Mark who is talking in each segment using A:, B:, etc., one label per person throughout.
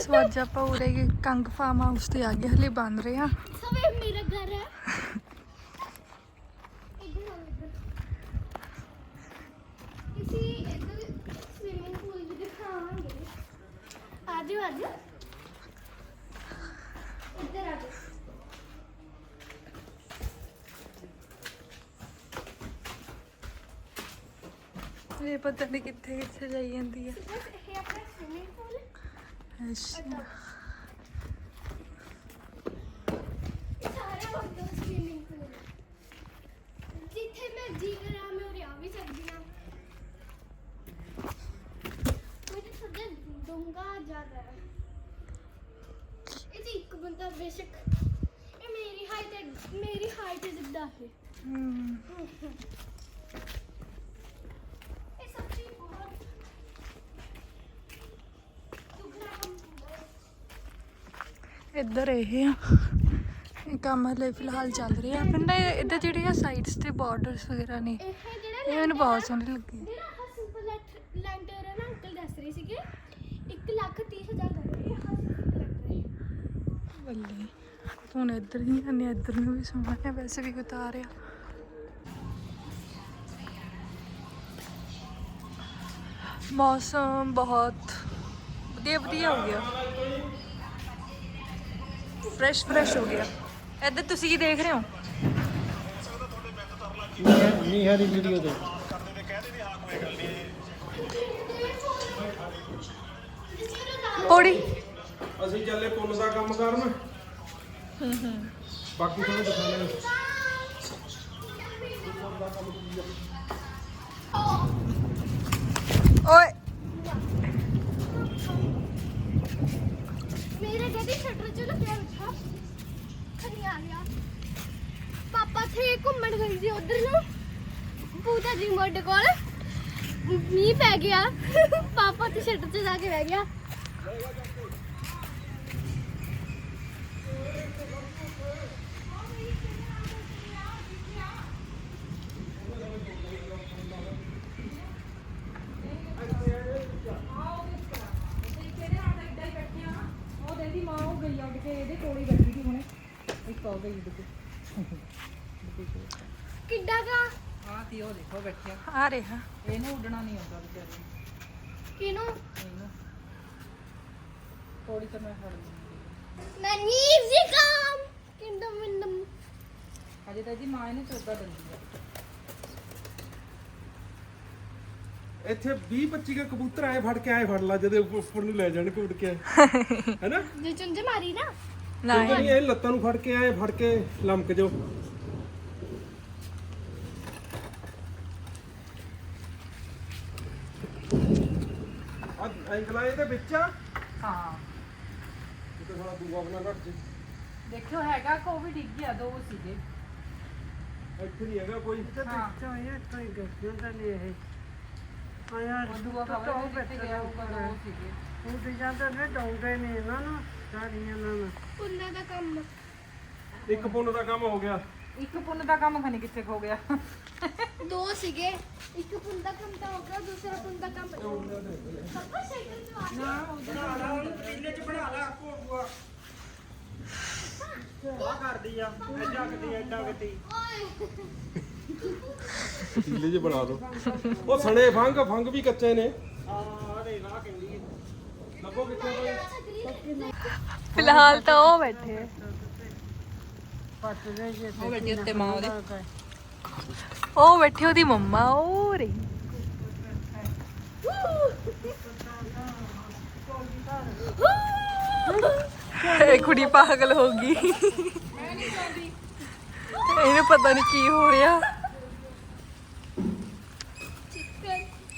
A: ਸੋ ਅੱਜ ਆਪਾਂ ਉਰੇ ਕੰਗ ਫਾਰਮ ਹਾਊਸ ਤੇ ਆ ਗਏ ਹਲੇ ਬਣ ਰਹੇ ਆ।
B: ਸਵੇ ਮੇਰਾ ਘਰ ਹੈ ਆਜੋ ਆਜੋ ਇੱਧਰ ਆਜੋ
A: ਇਹ ਪਤਾ ਨਹੀਂ ਕਿੱਥੇ ਕਿੱਥੇ ਜਾਈ ਜਾਂਦੀ ਆ।
B: ਬਸ ਇਹ
A: ਅੱਛਾ
B: ਸਾਰਾ ਵੱਡਾ ਸਵਿਮਿੰਗ ਪੂਲ ਜਿੱਥੇ ਮੈਂ ਜੀ ਕਰਾਂ ਮੈਂ ਉਰੇ ਆ ਵੀ ਸਕਦੀ ਹਾਂ ਮੈਂ ਤਾਂ ਡੂੰਗਾ ਜ਼ਿਆਦਾ ਹੈ ਇਹ ਜੀ ਇੱਕ ਬੰਦਾ ਬੇਸ਼ੱਕ ਇਹ ਮੇਰੀ ਹਾਈਟ ਮੇਰੀ ਹਾਈਟ ਜਿੱਦਾਂ ਹੈ
A: ਹਮ,
B: ਇਹ ਸੱਚੀ ਬਹੁਤ ਦੁਗਣਾ ਕੰਮ ਹੁੰਦਾ ਹੈ।
A: ਇੱਧਰ ਇਹ ਆ। ਇਹ ਕੰਮ ਹਲੇ ਫਿਲਹਾਲ ਚੱਲ ਰਿਹਾ। ਪਿੰਡ ਇੱਧਰ ਜਿਹੜੀਆਂ ਸਾਈਡਸ ਤੇ ਬਾਰਡਰਸ ਵਗੈਰਾ ਨੇ
B: ਇਹ ਜਿਹੜਾ
A: ਮੈਨੂੰ ਬਹੁਤ ਸੋਹਣੇ ਲੱਗੇ।
B: ਜਿਹੜਾ ਆਹ ਸਿੰਪਲ ਲੈਂਟਰ ਹੈ ਨਾ ਅੰਕਲ ਦੱਸ ਰਹੇ ਸੀਗੇ 1 ਲੱਖ 30 ਹਜ਼ਾਰ ਦਾ ਹੈ ਇਹ ਆਹ ਸਿੰਪਲ ਲੈਂਟਰ ਹੈ
A: ਬੱਲੇ ਹੁਣ ਇੱਧਰ ਹੀ ਆਨੇ ਇੱਧਰ ਨੂੰ ਵੀ ਸੋਹਣਾ ਹੈ ਵੈਸੇ ਵੀ ਉਤਾਰ ਰਿਹਾ ਮੌਸਮ ਬਹੁਤ ਵਧੀਆ ਵਧੀਆ ਹੋ ਗਿਆ। ਫਰੈਸ਼ ਫਰੈਸ਼ ਹੋ ਗਿਆ। ਇੱਧਰ ਤੁਸੀਂ ਕੀ ਦੇਖ ਰਹੇ ਹੋ?
C: ਨੀਹਾ ਦੀ ਵੀਡੀਓ ਤੇ
A: ਪੌੜੀ।
C: ਅਸੀਂ ਚੱਲੇ ਪੁੰਨ ਦਾ ਕੰਮ ਕਰਨ। ਬਾਕੀ ਤੁਹਾਨੂੰ ਦਿਖਾਣਾ
A: ਓਏ।
B: ਮੇਰੇ ਡੈਡੀ ਸ਼ਟਰ ਚ ਲੱਗਿਆ ਬੈਠਾ ਖਣੀ ਆ ਗਿਆ। ਪਾਪਾ ਥੇ ਘੁੰਮਣ ਗਏ ਸੀ ਉਧਰ ਨੂੰ। ਪੂਜਾ ਜੀ ਮੋਢੇ ਕੋਲ। ਮੀਂਹ ਪੈ ਗਿਆ। ਪਾਪਾ ਤੇ ਸ਼ਟਰ ਚ ਜਾ ਕੇ ਬਹਿ ਗਿਆ।
D: ਗਈ ਉੱਡ ਕੇ ਇਹਦੇ ਕੋਲ ਹੀ ਬੈਠੀ ਸੀ ਹੁਣੇ। ਇੱਕ ਹੋ ਗਈ ਉੱਡ ਕੇ।
B: ਕਿੱਡਾ ਕਾ
D: ਆਹ ਤੀ ਉਹ ਦੇਖੋ ਬੈਠਿਆ
A: ਆ। ਰਿਹਾ।
D: ਇਹਨੂੰ ਉੱਡਣਾ ਨਹੀਂ ਆਉਂਦਾ ਵਿਚਾਰੇ। ਨੂੰ
B: ਕਿਨੂੰ
D: ਇਹਨੂੰ। ਥੋੜੀ ਤਾਂ ਮੈਂ ਫੜ ਲਈ
B: ਮੈਂ ਨੀਜ਼ੀ ਕੰਮ। ਕਿੰਦਮ ਵਿੰਦਮ
D: ਅਜੇ ਤਾਂ ਇਹਦੀ ਮਾਂ ਇਹਨੂੰ ਚੋਗਾ ਦਿੰਦੀ ਆ।
C: ਇੱਥੇ 20 25 ਕੇ ਕਬੂਤਰ ਆਏ ਫੜ ਕੇ ਆਏ ਫੜ ਲਾ ਜਦੇ ਉੱਪਰ ਨੂੰ ਲੈ ਜਾਣ ਘੁੱਟ ਕੇ ਹੈਨਾ?
B: ਜੇ ਚੁੰਝੇ ਮਾਰੀ ਨਾ।
A: ਨਾ
C: ਨਹੀਂ ਇਹ ਲੱਤਾਂ ਨੂੰ ਫੜ ਕੇ ਆਏ ਫੜ ਕੇ ਲਮਕ ਜਾਓ। ਆ ਐਂਗਲਾ ਇਹਦੇ ਵਿੱਚ ਆ?
D: ਹਾਂ।
C: ਕਿਤੇ ਸਾਲਾ ਦੂਆ ਬਣਾ ਘੱਟ ਜੇ।
D: ਦੇਖਿਓ ਹੈਗਾ ਕੋ ਵੀ ਡਿੱਗ ਗਿਆ ਦੋ ਸੀਗੇ।
C: ਇੱਥੇ ਨਹੀਂ ਹੈਗਾ ਕੋਈ।
D: ਹਾਂ। ਉਹ ਦੂਆ ਖਬਰ ਕਿੱਥੇ ਗਿਆ ਹੋਊਗਾ ਦੋ ਸੀਗੇ।
B: ਉਹਨਾਂ ਦਾ ਕੰਮ।
C: ਇੱਕ ਪੁੰਨ ਦਾ ਕੰਮ ਹੋ ਗਿਆ।
D: ਇੱਕ ਪੁੰਨ ਦਾ ਕੰਮ ਖਣੀ ਕਿੱਥੇ ਖੋ ਗਿਆ।
B: ਦੋ ਸੀਗੇ ਇੱਕ ਪੁੰਨ ਦਾ ਕੰਮ ਤਾਂ ਹੋ ਗਿਆ ਦੂਸਰਾ ਪੁੰਨ ਦਾ ਕੰਮ ਪਾਪਾ ਸਾਈਕਲ ਚਲਾ
C: ਕਿੰਨੇ ਚ ਬਣਾ ਲਾ। ਭੋਗੂਆ ਆ ਕਰਦੀ ਆ ਐਡਾ ਗੱਡੀ ਐਡਾ ਗੱਡੀ
B: ਓਏ।
C: ਪਤੀਲੇ ਚ ਬਣਾ ਦੋ। ਉਹ ਸਣੇ ਫੰਗ ਫੰਗ ਵੀ ਕੱਚੇ ਨੇ। ਲੱਭੋ ਕਿੱਥੇ ਕੋਈ
A: ਫਿਲਹਾਲ ਤਾਂ ਉਹ ਬੈਠੇ ਆ।
D: ਉਹ ਬੈਠੀ ਉੱਤੇ ਮਾਂ ਉਹਦੇ।
A: ਉਹ ਬੈਠੀ ਉਹਦੀ ਮੰਮਾ ਉਹ ਰਹੀ। ਇਹ ਕੁੜੀ ਪਾਗਲ ਹੋ ਗਈ। ਇਹਨੂੰ ਪਤਾ ਨਹੀਂ ਕੀ ਹੋ ਰਿਹਾ।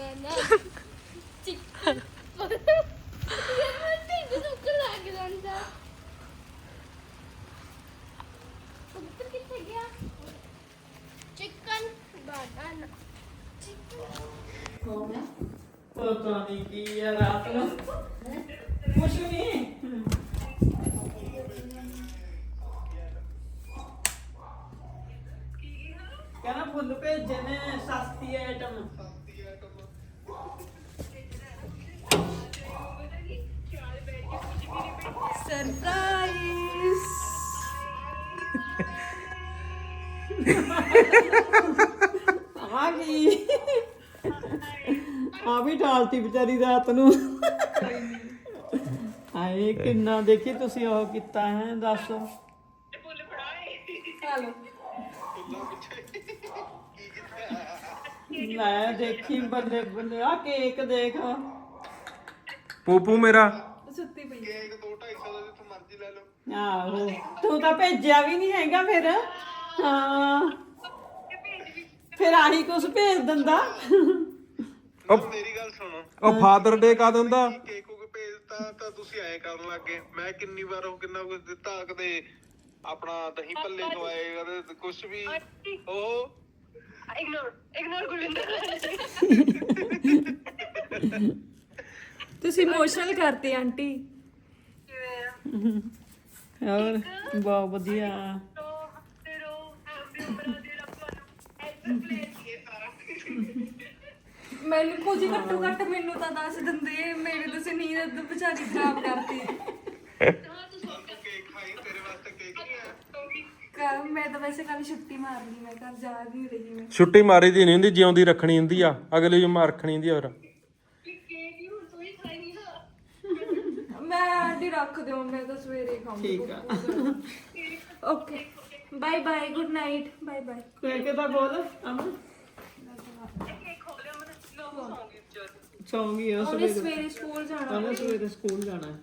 B: ਚਿਕਨ ਬਣਾ ਚਿਕਨ ਯਾਰ ਮੈਂ ਢਿੱਡ ਦੁੱਖ ਲੱਗ ਜਾਂਦਾ ਕਬੂਤਰ ਕਿੱਥੇ ਗਿਆ ਚਿਕਨ ਬਣਾ ਚਿਕਨ
E: ਪਤਾ
A: ਸਰਪ੍ਰਾਈਜ਼
E: ਆ ਗਈ। ਆ ਵੀ ਢਾਲਤੀ ਰਾਤ ਨੂੰ। ਕਿੰਨਾ ਦੇਖੀ ਤੁਸੀਂ ਉਹ ਕੀਤਾ ਹੈ ਦੱਸ। ਲੈ ਦੇਖੀ ਬੱਲੇ ਬੱਲੇ ਆ ਕੇਕ ਦੇਖ।
C: ਪੂਪੂ ਮੇਰਾ।
E: ਆਹੋ ਤੂੰ ਤਾਂ ਭੇਜਿਆ ਵੀ ਨਹੀਂ ਹੈਗਾ ਫਿਰ। ਹਾਂ। ਫਿਰ ਆਹੀ ਕੁਛ ਭੇਜ ਦਿੰਦਾ।
C: ਉਹ
F: ਮੇਰੀ ਗੱਲ ਸੁਣੋ।
C: ਉਹ ਫਾਦਰ ਡੇ ਕਾ ਦਿੰਦਾ?
F: ਕੇਕ ਕੋ ਭੇਜਤਾ ਤਾਂ ਤੁਸੀਂ ਐ ਕਰਨ ਲੱਗੇ ਮੈਂ ਕਿੰਨੀ ਵਾਰ ਉਹ ਕਿੰਨਾ ਕੁਝ ਦਿੱਤਾ ਕਦੇ ਆਪਣਾ ਦਹੀਂ ਭੱਲੇ ਖਵਾਏ ਕਦੇ ਕੁਝ ਵੀ। ਉਹ
B: ਇਗਨੋਰ ਇਗਨੋਰ ਗੁਰਵਿੰਦਰ
A: ਤੁਸੀਂ ਇਮੋਸ਼ਨਲ ਕਰਤੇ ਆਂਟੀ।
E: ਹੋਰ ਬਹੁਤ ਵਧੀਆ।
A: ਮੈਨੂੰ ਕੁਝ ਘੱਟੋ ਘੱਟ ਮੈਨੂੰ ਤਾਂ ਦੱਸ ਦਿੰਦੇ ਮੇਰੇ ਤੁਸੀਂ ਨੀਂਦ ਵਿਚਾਰੀ ਖਰਾਬ ਕਰਤੀ। ਕੱਲ ਮੈਂ ਤਾਂ ਵੈਸੇ ਕੱਲ ਛੁੱਟੀ ਮਾਰ ਲਈ ਮੈਂ ਘਰ ਜਾ ਨਹੀਂ ਰਹੀ ਮੈਂ।
C: ਛੁੱਟੀ ਮਾਰੀ ਦੀ ਨਹੀਂ ਹੁੰਦੀ ਜਿਉਂਦੀ ਰੱਖਣੀ ਹੁੰਦੀ ਆ। ਅਗਲੇ ਜੁਮਾ ਰੱਖਣੀ ਹੁੰਦੀ ਆ ਫਿਰ।
A: ਮੈਂ ਆਂਟੀ ਰੱਖ ਦਿਓ ਮੈਂ ਤਾਂ ਸਵੇਰੇ ਖਾਊਂਗੀ
E: ਠੀਕ ਆ।
A: Okay bye bye good night bye bye
E: cake ਤਾਂ ਬੋਲ ਅਮਨ। ਸੌਂਗੀ ਉਸ
A: ਉਹਨੇ ਸਵੇਰੇ। ਸਕੂਲ ਜਾਣਾ।
E: ਉਹਨੇ ਸਵੇਰੇ ਸਕੂਲ ਜਾਣਾ। ਹੈ।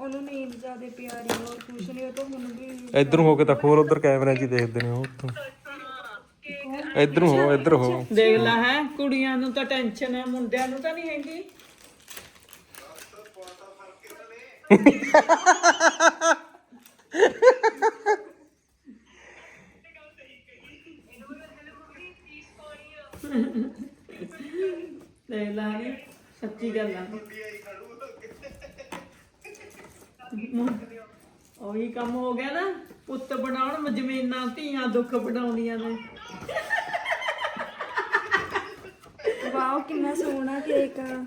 A: ਉਹਨੂੰ ਨੀਂਦ ਜ਼ਿਆਦਾ ਪਿਆਰੀ ਹੋਰ ਕੁਛ ਨਹੀਂ ਉਹ ਤਾਂ ਹੁਣ ਵੀ
C: ਇਧਰੋਂ ਹੋ ਕੇ ਤਾਂ ਖੋਲ ਉਧਰ ਕੈਮਰੇ 'ਚ ਹੀ ਦੇਖਦੇ ਨੇ ਉਹ ਉੱਥੋਂ। ਇਧਰੋਂ ਹੋ ਇਧਰ ਹੋ।
E: ਦੇਖ ਲੈ ਹੈ ਕੁੜੀਆਂ ਨੂੰ ਤਾਂ ਟੈਨਸ਼ਨ ਹੈ ਮੁੰਡਿਆਂ ਨੂੰ ਤਾਂ ਨਹੀਂ ਹੈਗੀ। ਦੇਖ ਲੈ ਨੀ, ਸੱਚੀ ਗੱਲ ਆ। ਉਹੀ ਕੰਮ ਹੋ ਗਿਆ ਨਾ ਪੁੱਤ ਬਣਾਉਣ ਜ਼ਮੀਨਾਂ ਧੀਆਂ ਦੁੱਖ ਬਣਾਉਂਦੀਆਂ ਨੇ।
A: ਵਾਓ ਕਿੰਨਾ ਸੋਹਣਾ ਕੇਕ ਆ।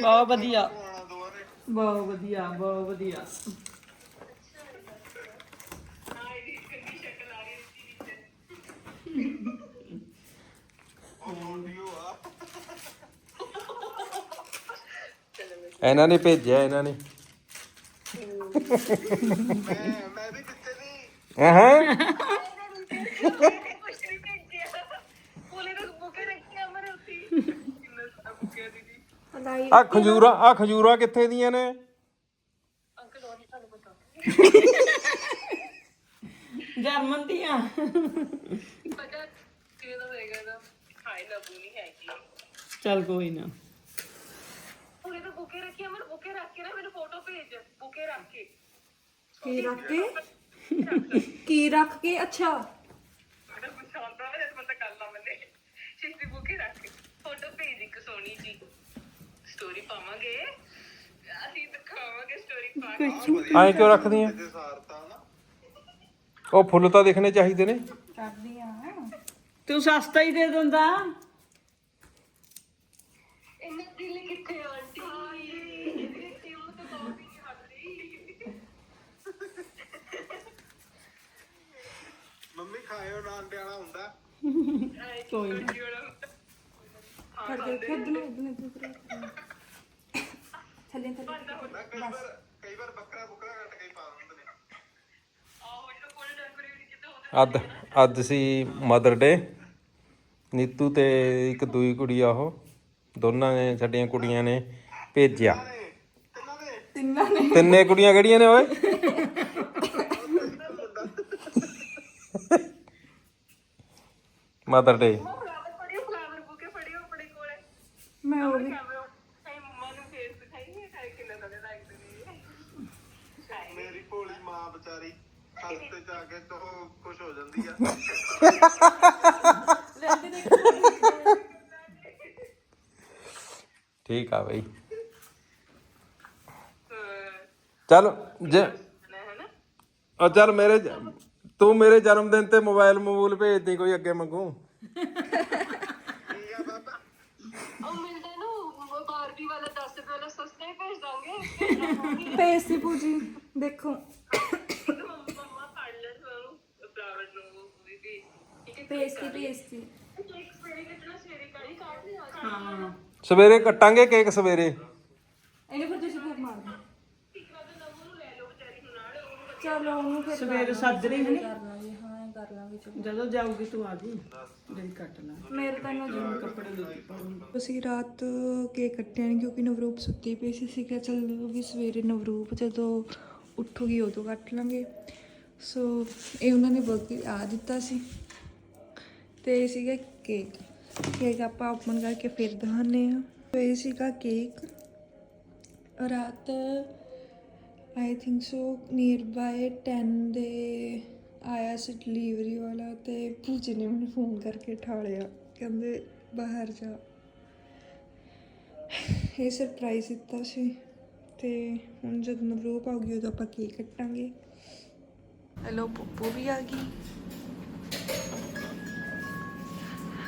E: ਬਹੁਤ ਵਧੀਆ। ਬਹੁਤ ਵਧੀਆ ਬਹੁਤ ਵਧੀਆ।
C: ਇਹਨਾਂ ਨੇ ਭੇਜਿਆ ਇਹਨਾਂ ਨੇ।
F: ਮੈਂ ਮੈਂ ਵੀ ਦਿੱਤੇ ਨਹੀਂ
C: ਹਾਂ
B: ਕੁਛ ਨਹੀਂ। ਭੇਜਿਆ ਕੋਲੇ ਤੱਕ ਬੁਕੇ ਰੱਖਿਆ ਮਰੇ ਉੱਤੀ ਕਿੰਨਾ ਸਾਰਾ ਬੁਕਿਆ ਦੀਦੀ
A: ਲਾਈ
C: ਆ ਖਜੂਰਾ ਆ ਖਜੂਰਾ ਕਿੱਥੇ ਦੀਆਂ ਨੇ?
B: ਅੰਕਲ ਉਹ ਨਹੀਂ ਤੁਹਾਨੂੰ ਪਤਾ
E: ਜਰਮਨ ਦੀਆਂ।
B: ਪਤਾ ਕਿਵੇਂ ਦਾ ਹੋਏਗਾ ਇਹਦਾ ਹਾਈ ਲੱਭੂ ਨਹੀਂ ਹੈਗੀ।
E: ਚੱਲ ਕੋਈ ਨਾ।
B: ਕੋਲੇ ਤਾਂ ਬੁਕੇ ਰੱਖਿਆ ਮਰ ਬੁਕੇ ਰੱਖ ਕੇ ਨਾ ਮੈਨੂੰ ਫੋਟੋ ਭੇਜ ਬੁਕੇ ਰੱਖ ਕੇ।
A: ਕੀ ਰੱਖ ਕੇ? ਕੀ ਰੱਖ ਕੇ? ਅੱਛਾ।
B: ਮੈਂ ਪਛਾਣਦਾ ਮੈਂ ਜਦ ਬੰਦਾ ਕਰ ਲਾ ਮੈਨੇ ਸ਼ੀਸ਼ੀ ਬੁਕੇ ਰੱਖ ਕੇ। ਫੋਟੋ ਭੇਜ ਇੱਕ ਸੋਹਣੀ ਜੀ। ਸਟੋਰੀ ਪਾਵਾਂਗੇ। ਅਸੀਂ ਦਿਖਾਵਾਂਗੇ ਸਟੋਰੀ ਪਾ ਕੇ।
C: ਐਂ ਕਿਉਂ
F: ਸਾਰਤਾ ਨਾ
C: ਉਹ ਫੁੱਲ ਤਾਂ ਦਿਖਣੇ ਚਾਹੀਦੇ ਨੇ।
A: ਕਰਦੀ ਆ।
E: ਤੂੰ ਸਸਤਾ ਹੀ ਦੇ ਦਿੰਦਾ।
F: ਨਾ ਅੰਡੇ ਵਾਲਾ ਹੁੰਦਾ।
E: ਕੋਈ ਨਾ।
A: ਕਰ ਦੇ ਖੁਦ ਨੂੰ ਇਧਰ ਇਧਰ ਥੱਲੇ ਥੱਲੇ।
F: ਮੈਂ ਕਈ ਵਾਰ ਕਈ ਵਾਰ ਬੱਕਰਾ ਬੁਕਰਾ ਕੱਟ ਕੇ ਹੀ ਪਾ ਦਿੰਦੇ ਨੇ।
C: ਅੱਜ ਅੱਜ ਸੀ ਮਦਰ ਡੇ ਨੀਤੂ ਤੇ ਇੱਕ ਦੂਈ ਕੁੜੀ ਆ ਉਹ। ਦੋਨਾਂ ਨੇ ਸਾਡੀਆਂ ਕੁੜੀਆਂ ਨੇ ਭੇਜਿਆ।
F: ਤਿੰਨਾਂ ਦੇ
C: ਤਿੰਨੇ ਕੁੜੀਆਂ ਕਿਹੜੀਆਂ ਨੇ ਓਏ? Mother day.
A: ਮੈਂ ਉਹ ਵੀ
F: ਮੇਰੀ ਭੋਲੀ ਮਾਂ ਵਿਚਾਰੀ ਜਾ ਕੇ ਤੋਂ ਖੁਸ਼ ਹੋ ਜਾਂਦੀ ਆ।
C: ਠੀਕ ਆ ਬਈ। ਚੱਲ ਜੇ ਆ ਚੱਲ ਮੇਰੇ ਜ- ਤੂੰ ਮੇਰੇ ਜਨਮ ਦਿਨ ਤੇ ਮੋਬਾਈਲ ਮੋਬਾਈਲ ਭੇਜ ਦੇ ਕੋਈ ਅੱਗੇ ਮੰਗੂ
F: ਠੀਕ ਆ ਬਾਬਾ
A: ਭੇਜਤੀ ਪੂਜੀ ਦੇਖੋ। ਭੇਜਤੀ ਭੇਜਤੀ।
E: ਹਾਂ
C: ਸਵੇਰੇ ਕੱਟਾਂਗੇ ਕੇਕ ਸਵੇਰੇ।
A: ਇਹਨੇ ਫਿਰ ਤੁਸੀਂ ਭੁੱਖ ਮਾਰ ਦਿਓ ਚਲੋ ਉਹਨੂੰ ਫਿਰ
E: ਸਵੇਰ ਸੱਜਰੀ ਹੈ
A: ਕਰ ਲਾਂਗੇ ਹਾਂ ਇਹ ਕਰ ਲਾਂਗੇ ਚਲੋ
E: ਜਦੋਂ ਜਾਊਗੀ ਤੂੰ ਆ ਜੀ। ਦਿਨ ਕੱਟ ਲਾ।
A: ਮੇਰੇ ਤਾਂ ਨਾ ਜੀ
E: ਕੱਪੜੇ ਲੈ ਪਾਉਂਗੀ
A: ਅਸੀਂ ਰਾਤ ਕੇਕ ਕੱਟਿਆ ਨਹੀਂ ਕਿਉਂਕਿ ਨਵਰੂਪ ਸੁੱਤੀ ਪਈ ਸੀ। ਸੀਗਾ ਚੱਲ ਵੀ ਸਵੇਰੇ ਨਵਰੂਪ ਜਦੋਂ ਉੱਠੂਗੀ ਉਦੋਂ ਕੱਟ ਲਾਂਗੇ। ਸੋ ਇਹ ਉਹਨਾਂ ਨੇ ਬਰਗਰ ਆ ਦਿੱਤਾ ਸੀ। ਤੇ ਇਹ ਸੀਗਾ ਕੇਕ। ਕੇਕ ਆਪਾਂ ਓਪਨ ਕਰਕੇ ਫਿਰ ਦਿਖਾਉਂਦੇ ਆ ਤੇ ਇਹ ਸੀਗਾ ਕੇਕ। ਰਾਤ I think so nearby 10 ਦੇ ਆਇਆ ਸੀ ਡਿਲੀਵਰੀ ਵਾਲਾ ਤੇ ਪੂਜੇ ਨੇ ਮੈਨੂੰ ਫੋਨ ਕਰਕੇ ਠਾਲਿਆ ਕਹਿੰਦੇ ਬਾਹਰ ਜਾ। ਇਹ ਸਰਪ੍ਰਾਈਜ਼ ਦਿੱਤਾ ਸੀ ਤੇ ਹੁਣ ਜਦ ਨਵਰੂਪ ਆਉਗੀ ਉਦੋਂ ਆਪਾਂ ਕੇਕ ਕੱਟਾਂਗੇ। ਹੈਲੋ ਪੂਪੂ ਵੀ ਆ ਗਈ?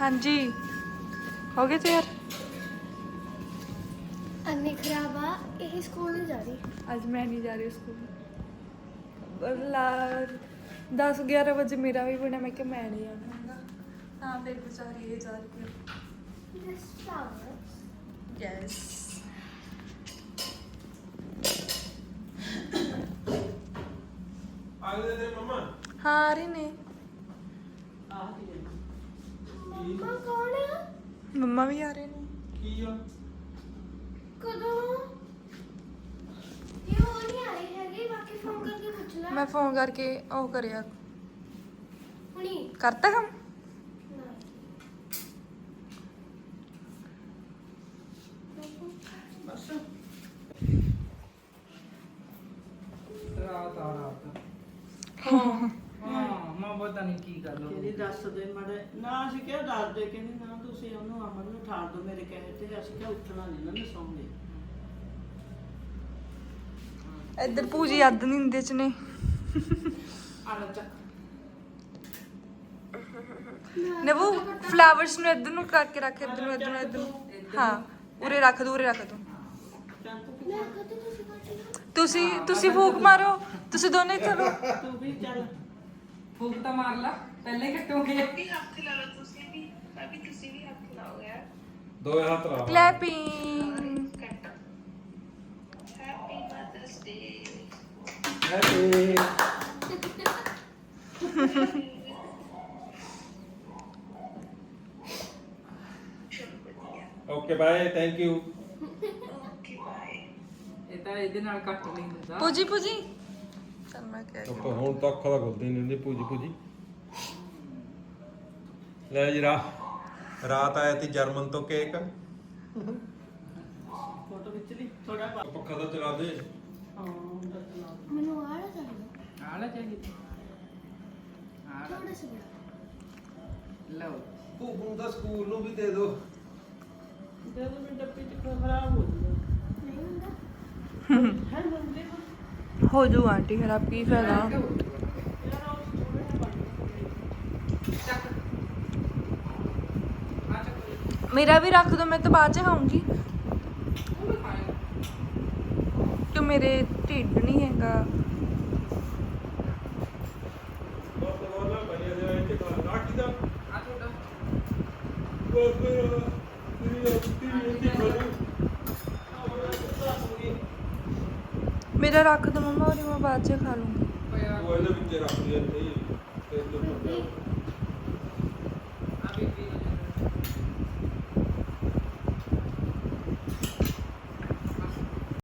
A: ਹਾਂਜੀ ਹੋ ਗਏ ਤਿਆਰ?
B: ਅੰਨੇ ਖਰਾਬ ਆ ਇਹ ਸਕੂਲ ਨਹੀਂ ਜਾ ਰਹੀ।
A: ਅੱਜ ਮੈਂ ਨਹੀਂ ਜਾ ਰਹੀ ਸਕੂਲ ਬਲਾ 10 11 ਵਜੇ ਮੇਰਾ ਵੀ ਬਣਿਆ ਮੈਂ ਕਿਹਾ ਮੈਂ ਨਹੀਂ ਜਾਣਾ ਹੈਗਾ ਤਾਂ ਫਿਰ ਵਿਚਾਰੀ ਇਹ ਜਾ ਰਹੀ ਹੈ।
B: This flowers.
A: ਯੈਸ
C: ਆ ਗਏ ਤੇਰੇ ਮਮਾ?
A: ਹਾਂ ਆ ਰਹੇ ਨੇ।
B: ਮੰਮਾ ਕੌਣ ਆ?
A: ਮੰਮਾ ਵੀ ਆ ਰਹੇ ਨੇ।
C: ਕੀ ਆ?
B: ਕਦੋਂ ਇਹ ਉਹ ਨਹੀਂ ਆਏ ਹੈਗੇ ਬਾਕੀ ਫੋਨ ਕਰਕੇ ਪੁੱਛ ਲੈ।
A: ਮੈਂ ਫੋਨ ਕਰਕੇ ਉਹ ਕਰਿਆ।
B: ਹੁਣੀ।
A: ਕਰਤਾ ਕੰਮ?
E: ਬਸ।
D: ਰਾਤ ਆ ਰਾਤ। ਹਾਂ। ਮੈਂ ਪਤਾ ਨਹੀਂ ਕੀ ਗੱਲ ਹੋ
E: ਕਿਹਦੀ ਦੱਸ ਦੇ ਮੜੇ ਨਾ ਅਸੀਂ ਕਿਹਾ ਦੱਸ ਦੇ ਕਹਿੰਦੀ ਨਾ ਤੁਸੀਂ ਉਹਨੂੰ ਅਮਨ ਨੂੰ ਠਾਲ ਦਿਓ ਮੇਰੇ ਕਹੇ ਤੇ ਅਸੀਂ ਕਿਹਾ ਉੱਠਣਾ ਨਹੀਂ ਨਾ ਸੌਂਗੇ
A: ਇੱਧਰ ਪੂਜੀ ਅੱਧ ਨਿੰਦੇ ਚ ਨੇ। ਨਵੂ ਫਲਾਵਰਸ ਨੂੰ ਇੱਧਰ ਨੂੰ ਕਰਕੇ ਰੱਖ ਇੱਧਰ ਨੂੰ ਇੱਧਰ ਨੂੰ ਇੱਧਰ ਨੂੰ। ਹਾਂ ਉਰੇ ਰੱਖ ਦੋ ਉਰੇ ਰੱਖ ਦੋ
B: ਤੁਸੀਂ
A: ਤੁਸੀਂ ਤੁਸੀਂ ਫੂਕ ਮਾਰੋ ਤੁਸੀਂ ਦੋਨੇ ਚਲੋ
E: ਤੂੰ ਵੀ ਚੱਲ
D: ਫੂਕ ਤਾਂ ਮਾਰ ਲਾ ਪਹਿਲੇ ਕੱਟੋਗੇ
C: ਦੋ ਹੱਥ ਲਾ
A: clapping
C: okay bye thank you
D: ਇਹ ਤਾਂ ਇਹਦੇ ਨਾਲ ਕੱਟ ਨਹੀਂ ਹੁੰਦਾ।
A: ਪੂਜੀ ਪੂਜੀ। ਚੱਲ ਮੈਂ ਕਹਿ
C: ਆਪਾਂ ਹੁਣ ਤਾਂ ਅੱਖਾਂ ਦਾ ਖੁੱਲਦੀ ਨਹੀਂ ਹੁੰਦੀ ਪੂਜੀ ਪੂਜੀ। ਲੈ ਜੀ ਰਾ ਰਾਤ ਆਇਆ ਤੀ ਜਰਮਨ ਤੋਂ ਕੇਕ।
E: ਫੋਟੋ ਖਿੱਚ ਲਈ ਥੋੜਾ
C: ਪੱਖਾ ਤਾਂ ਚਲਾ ਦੇ।
E: ਹਾਂ ਦੱਸਣਾ
B: ਮੈਨੂੰ ਆੜਾ ਚਾਹੀਦਾ
D: ਆਲਾ ਚਾਹੀਦਾ। ਆਲਾ
B: ਥੋੜਾ ਜਿਹਾ
D: ਲਓ।
C: ਭੂਪੂ ਦਾ ਸਕੂਲ ਨੂੰ ਵੀ ਦੇ ਦਿਓ
E: ਜਦੋਂ ਮੈਂ ਡੱਬੇ ਚ ਖਰਾਬ ਹੋ ਜੂਗਾ।
B: ਨਹੀਂ ਹੁੰਦਾ।
E: ਹੈ ਬੰਦੇ
A: ਹੋ ਜੂ ਆਂਟੀ ਖਰਾਬ ਕੀ ਫਾਇਦਾ?
D: ਚੱਕ। ਆ ਚੱਕ।
A: ਮੇਰਾ ਵੀ ਰੱਖ ਦੋ ਮੈਂ ਤਾਂ ਬਾਅਦ ਚ ਖਾਉਂਗੀ
D: ਉਹ ਵੀ ਖਾਏਗਾ
A: ਕਿ ਮੇਰੇ ਢਿੱਡ ਨਹੀਂ ਹੈਗਾ। ਮੇਰਾ ਰੱਖ ਦੋ ਮੰਮਾ ਔਰ ਮੈਂ ਬਾਅਦ ਚ ਖਾ ਲੂੰਗੀ।
C: ਉਹ ਇਹਦੇ ਵਿੱਚ ਰੱਖ ਲਿਆ